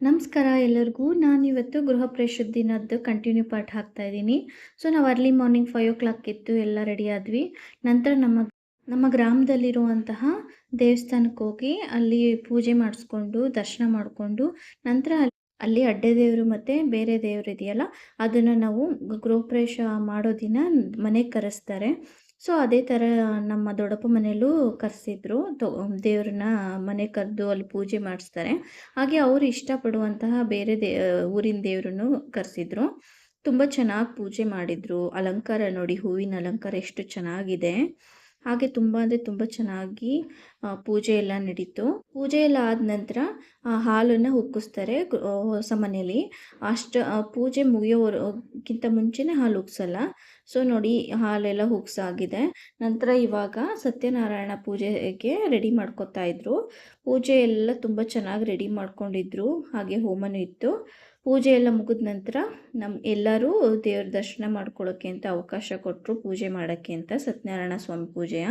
ನಮಸ್ಕಾರ ಎಲ್ಲರಿಗೂ. ನಾನಿವತ್ತು ಗೃಹ ಪ್ರವೇಶದ ದಿನದ್ದು ಕಂಟಿನ್ಯೂ ಪಾರ್ಟ್ ಹಾಕ್ತಾ ಇದ್ದೀನಿ. ಸೊ ನಾವು early morning five o'clock ಇತ್ತು ಎಲ್ಲ ರೆಡಿ ಆದ್ವಿ. ನಂತರ ನಮ್ಮ ನಮ್ಮ ಗ್ರಾಮದಲ್ಲಿರುವಂತಹ ದೇವಸ್ಥಾನಕ್ಕೆ ಹೋಗಿ ಅಲ್ಲಿ ಪೂಜೆ ಮಾಡಿಸ್ಕೊಂಡು, ದರ್ಶನ ಮಾಡಿಕೊಂಡು, ನಂತರ ಅಲ್ಲಿ ಅಡ್ಡೆ ದೇವರು ಮತ್ತು ಬೇರೆ ದೇವರು ಇದೆಯಲ್ಲ, ಅದನ್ನು ನಾವು ಗೃಹಪ್ರವೇಶ ಮಾಡೋ ದಿನ ಮನೆಗೆ ಕರೆಸ್ತಾರೆ. ಸೊ, ಅದೇ ಥರ ನಮ್ಮ ದೊಡ್ಡಪ್ಪ ಮನೆಯಲ್ಲೂ ಕರೆಸಿದ್ರು. ದೇವ್ರನ್ನ ಮನೆ ಕರೆದು ಅಲ್ಲಿ ಪೂಜೆ ಮಾಡಿಸ್ತಾರೆ. ಹಾಗೆ ಅವರು ಇಷ್ಟಪಡುವಂತಹ ಬೇರೆ ದೇ, ಊರಿನ ದೇವ್ರನ್ನು ಕರೆಸಿದ್ರು. ತುಂಬ ಚೆನ್ನಾಗಿ ಪೂಜೆ ಮಾಡಿದರು. ಅಲಂಕಾರ ನೋಡಿ, ಹೂವಿನ ಅಲಂಕಾರ ಎಷ್ಟು ಚೆನ್ನಾಗಿದೆ. ಹಾಗೆ ತುಂಬ ಅಂದರೆ ತುಂಬ ಚೆನ್ನಾಗಿ ಪೂಜೆ ಎಲ್ಲ ನಡೀತು. ಪೂಜೆ ಎಲ್ಲ ಆದ ನಂತರ ಹಾಲನ್ನು ಉಕ್ಕಿಸ್ತಾರೆ ಹೊಸ ಮನೆಯಲ್ಲಿ. ಅಷ್ಟು ಪೂಜೆ ಮುಗಿಯೋಕ್ಕಿಂತ ಮುಂಚೆನೇ ಹಾಲು ಉಗ್ಸಲ್ಲ ಸೊ ನೋಡಿ, ಹಾಲೆಲ್ಲ ಉಗ್ಸಾಗಿದೆ ನಂತರ ಇವಾಗ ಸತ್ಯನಾರಾಯಣ ಪೂಜೆಗೆ ರೆಡಿ ಮಾಡ್ಕೊತಾ ಇದ್ರು. ಪೂಜೆ ಎಲ್ಲ ತುಂಬ ಚೆನ್ನಾಗಿ ರೆಡಿ ಮಾಡ್ಕೊಂಡಿದ್ರು. ಹಾಗೆ ಹೋಮನೂ ಇತ್ತು. ಪೂಜೆ ಎಲ್ಲ ಮುಗಿದ ನಂತರ ನಮ್ಮ ಎಲ್ಲರೂ ದೇವ್ರ ದರ್ಶನ ಮಾಡ್ಕೊಳ್ಳೋಕ್ಕೆ ಅಂತ ಅವಕಾಶ ಕೊಟ್ಟರು ಪೂಜೆ ಮಾಡೋಕ್ಕೆ ಅಂತ ಸತ್ಯನಾರಾಯಣ ಸ್ವಾಮಿ ಪೂಜೆಯ.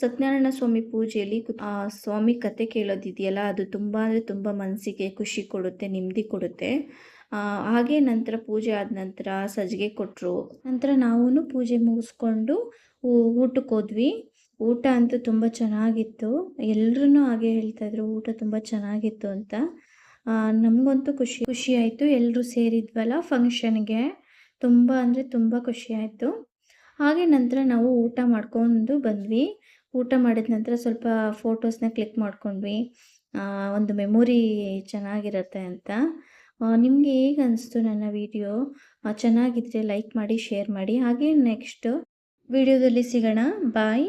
ಸತ್ಯನಾರಾಯಣ ಸ್ವಾಮಿ ಪೂಜೆಯಲ್ಲಿ ಆ ಸ್ವಾಮಿ ಕತೆ ಕೇಳೋದಿದೆಯಲ್ಲ, ಅದು ತುಂಬ ಅಂದರೆ ತುಂಬ ಮನಸ್ಸಿಗೆ ಖುಷಿ ಕೊಡುತ್ತೆ, ನೆಮ್ಮದಿ ಕೊಡುತ್ತೆ. ಹಾಗೆ ನಂತರ ಪೂಜೆ ಆದ ನಂತರ ಸಜ್ಜಿಗೆ ಕೊಟ್ಟರು ನಂತರ ನಾವೂ ಪೂಜೆ ಮುಗಿಸ್ಕೊಂಡು ಊಟಕ್ಕೆ ಹೋದ್ವಿ. ಊಟ ಅಂತೂ ತುಂಬ ಚೆನ್ನಾಗಿತ್ತು. ಎಲ್ಲರೂ ಹಾಗೆ ಹೇಳ್ತಾಯಿದ್ರು ಊಟ ತುಂಬ ಚೆನ್ನಾಗಿತ್ತು ಅಂತ. ನಮಗಂತೂ ಖುಷಿ ಖುಷಿ ಆಯಿತು. ಎಲ್ಲರೂ ಸೇರಿದ್ವಲ್ಲ ಫಂಕ್ಷನ್ಗೆ ತುಂಬ ಅಂದರೆ ತುಂಬ ಖುಷಿ ಆಯಿತು. ಹಾಗೆ ನಂತರ ನಾವು ಊಟ ಮಾಡ್ಕೊಂಡು ಬಂದ್ವಿ. ಊಟ ಮಾಡಿದ ನಂತರ ಸ್ವಲ್ಪ ಫೋಟೋಸ್ನ ಕ್ಲಿಕ್ ಮಾಡ್ಕೊಂಡ್ವಿ. ಒಂದು ಮೆಮೊರಿ ಚೆನ್ನಾಗಿರತ್ತೆ ಅಂತ. ನಿಮಗೆ ಹೇಗೆ ಅನಿಸ್ತು ನನ್ನ ವಿಡಿಯೋ ಚೆನ್ನಾಗಿದ್ದರೆ ಲೈಕ್ ಮಾಡಿ ಶೇರ್ ಮಾಡಿ. ಹಾಗೆ ನೆಕ್ಸ್ಟ್ ವಿಡಿಯೋದಲ್ಲಿ ಸಿಗೋಣ. ಬಾಯ್